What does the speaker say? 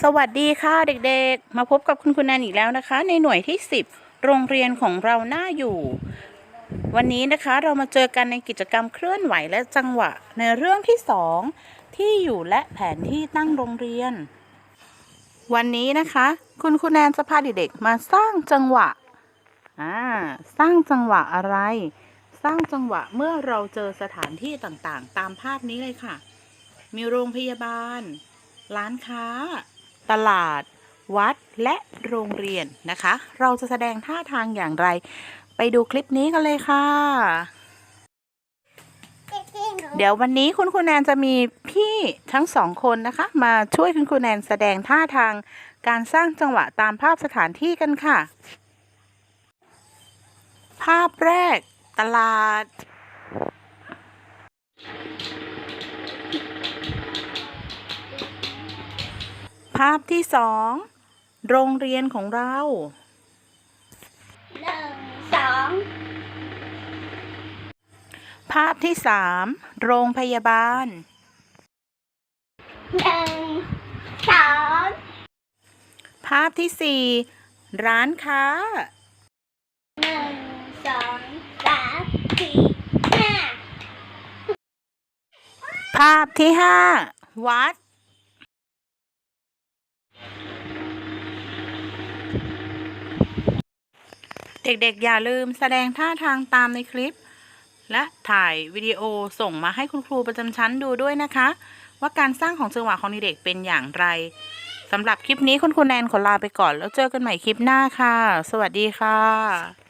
สวัสดีค่ะเด็กๆ มาพบกับคุณคุณแนนอีกแล้วนะคะ ในหน่วยที่ 10 โรงเรียนของเราหน้าอยู่ วันนี้นะคะเรามาเจอกันในกิจกรรมเคลื่อนไหวและจังหวะ ในเรื่องที่ 2 ที่อยู่และแผนที่ตั้งโรงเรียน วันนี้นะคะ คุณคุณแนนจะพาเด็กๆมาสร้างจังหวะอ่าสร้างจังหวะอะไร สร้างจังหวะเมื่อเราเจอสถานที่ต่างๆ ตามภาพนี้เลยค่ะ มีโรงพยาบาล ร้านค้า ตลาด วัดและโรงเรียนนะคะ เราจะแสดงท่าทางอย่างไร ไปดูคลิปนี้กันเลยค่ะ เดี๋ยววันนี้คุณครูแนนจะมีพี่ทั้งสองคนนะคะ มาช่วยคุณครูแนนแสดงท่าทางการสร้างจังหวะตามภาพสถานที่กันค่ะ ภาพแรกตลาดาพที่สองโรงเรียนของเราหนึ่งสองภาพที่สามโรงพยาบาลหนึ่งสองภาพที่สี่ร้านค้าหนึ่งสองสามสี่ห้าภาพที่ห้าวัด เด็กๆ อย่าลืมแสดงท่าทางตามในคลิป และถ่ายวิดีโอส่งมาให้คุณครูประจำชั้นดูด้วยนะคะ ว่าการสร้างของจังหวะของเด็กเป็นอย่างไรสำหรับคลิปนี้คุณครูแนนขอลาไปก่อนแล้วเจอกันใหม่คลิปหน้าค่ะ สวัสดีค่ะ